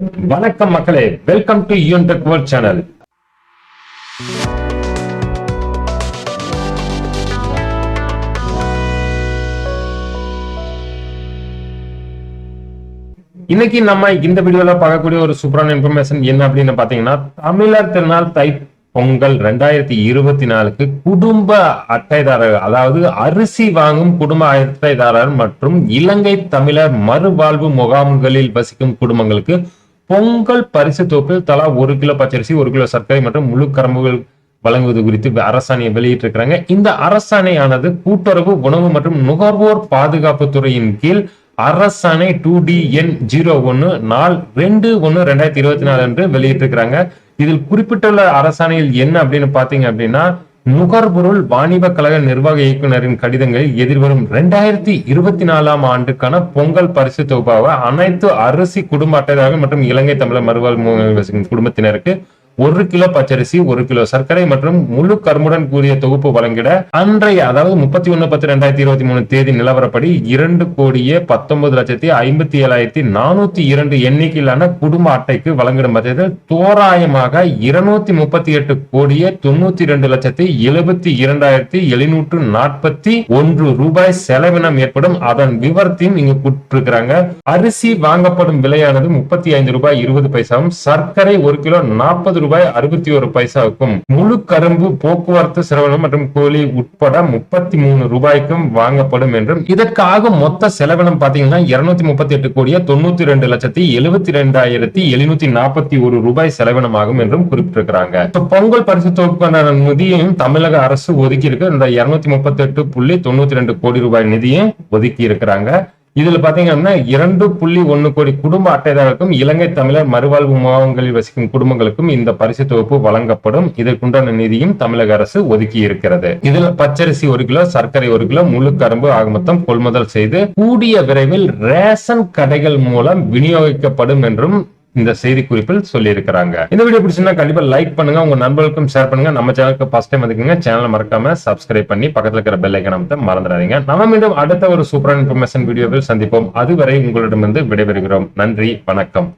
வணக்கம் மக்களே welcome to Yoon tech world channel இன்னைக்கு நம்ம இந்த வீடியோல பார்க்கக்கூடிய ஒரு சூப்பரான இன்ஃபர்மேஷன் என்ன அப்படின்னு பாத்தீங்கன்னா தமிழர் திருநாள் தை பொங்கல் ரெண்டாயிரத்தி இருபத்தி நாலுக்கு குடும்ப அட்டைதாரர் அதாவது அரிசி வாங்கும் குடும்ப அட்டைதாரர் மற்றும் இலங்கை தமிழர் மறுவாழ்வு முகாம்களில் வசிக்கும் குடும்பங்களுக்கு பொங்கல் பரிசு தொகுப்பில் தலா ஒரு கிலோ பச்சரிசி ஒரு கிலோ சர்க்கரை மற்றும் முழு கரம்புகள் வழங்குவது குறித்து அரசாணையை வெளியிட்டிருக்கிறாங்க. இந்த அரசாணையானது கூட்டுறவு உணவு மற்றும் நுகர்வோர் பாதுகாப்பு துறையின் கீழ் அரசாணை டூ டி என் ஜீரோ ஒன்னு நாள் ரெண்டு ஒன்று ரெண்டாயிரத்தி இருபத்தி நாலு அன்று வெளியிட்டிருக்கிறாங்க. இதில் குறிப்பிட்டுள்ள அரசாணையில் என்ன அப்படின்னு பார்த்தீங்க அப்படின்னா நுகர்பொருள் வாணிப கழக நிர்வாக இயக்குனரின் கடிதங்களில் எதிர்வரும் ரெண்டாயிரத்தி இருபத்தி நாலாம் ஆண்டுக்கான பொங்கல் பரிசு தொகுப்பாக அனைத்து அரிசி குடும்ப அட்டைதாரர்கள் மற்றும் இலங்கை தமிழர் மறுவாழ் குடும்பத்தினருக்கு ஒரு கிலோ பச்சரிசி ஒரு கிலோ சர்க்கரை மற்றும் முழு கருமுடன் கூடிய தொகுப்பு வழங்கிட அன்றைய அதாவது முப்பத்தி ஒண்ணு பத்து ரெண்டாயிரத்தி இருபத்தி மூணு தேதி நிலவரப்படி இரண்டு கோடியே பத்தொன்பது லட்சத்தி ஐம்பத்தி ஏழாயிரத்தி நானூத்தி இரண்டு எண்ணிக்கையிலான குடும்ப அட்டைக்கு வழங்கிடும் பட்சத்தில் தோராயமாக இருநூத்தி முப்பத்தி எட்டு கோடியே தொண்ணூத்தி இரண்டு லட்சத்தி எழுபத்தி இரண்டாயிரத்தி எழுநூற்று நாற்பத்தி ஒன்று ரூபாய் செலவினம் ஏற்படும் அதன் விவரத்தையும் இங்கு கூட்டிருக்கிறாங்க அரிசி வாங்கப்படும் விலையானது முப்பத்தி ஐந்து ரூபாய் இருபது பைசாவும் சர்க்கரை ஒரு கிலோ நாற்பது ரூபாய் அறுபத்தி ஒரு பைசாவுக்கும் முழு கரும்பு போக்குவரத்து செலவினம் மற்றும் கூலி உட்பட முப்பத்தி மூணு ரூபாய்க்கும் வாங்கப்படும் என்றும் இதற்காக மொத்த செலவினம் பாத்தீங்கன்னா இருநூத்தி முப்பத்தி எட்டு கோடியே தொண்ணூத்தி ரெண்டு லட்சத்தி எழுபத்தி ரெண்டாயிரத்தி எழுநூத்தி நாற்பத்தி ஒரு ரூபாய் செலவினமாகும் என்றும் குறிப்பிட்டிருக்கிறாங்க. பொங்கல் பரிசு தொகுப்புக்கான நிதியையும் தமிழக அரசு ஒதுக்கி இருக்கு இந்த இருநூத்தி முப்பத்தி எட்டு புள்ளி தொண்ணூத்தி ரெண்டு கோடி ரூபாய் நிதியும் ஒதுக்கி இருக்கிறாங்க இதில் பாத்தீங்கன்னா இரண்டு புள்ளி ஒன்று கோடி குடும்ப அட்டைதாரருக்கும் இலங்கை தமிழர் மறுவாழ்வு முகாம்களில் வசிக்கும் குடும்பங்களுக்கும் இந்த பரிசு தொகுப்பு வழங்கப்படும். இதற்குண்டான நிதியும் தமிழக அரசு ஒதுக்கி இருக்கிறது. இதில் பச்சரிசி ஒரு கிலோ சர்க்கரை ஒரு கிலோ முழு கரும்பு ஆக மொத்தம் கொள்முதல் செய்து கூடிய விரைவில் ரேஷன் கடைகள் மூலம் விநியோகிக்கப்படும் என்றும் இந்த செய்தி குறிப்பில் சொல்லியிருக்கிறாங்க. இந்த வீடியோ பிடிச்சிருந்தா கண்டிப்பா லைக் பண்ணுங்க உங்க நண்பர்களுக்கும் ஷேர் பண்ணுங்க. நம்ம சேனலுக்கு ஃபர்ஸ்ட் டைம் வந்துக்கங்க சேனலை மறக்காம சப்ஸ்கிரைப் பண்ணி பக்கத்துல இருக்கிற பெல் ஐக்கன் அமைத்த மறந்துடாதீங்க. நம்ம மீண்டும் அடுத்த ஒரு சூப்பரான இன்ஃபர்மேஷன் வீடியோவில் சந்திப்போம். அதுவரை உங்களிடமிருந்து விடைபெறுகிறோம். நன்றி வணக்கம்.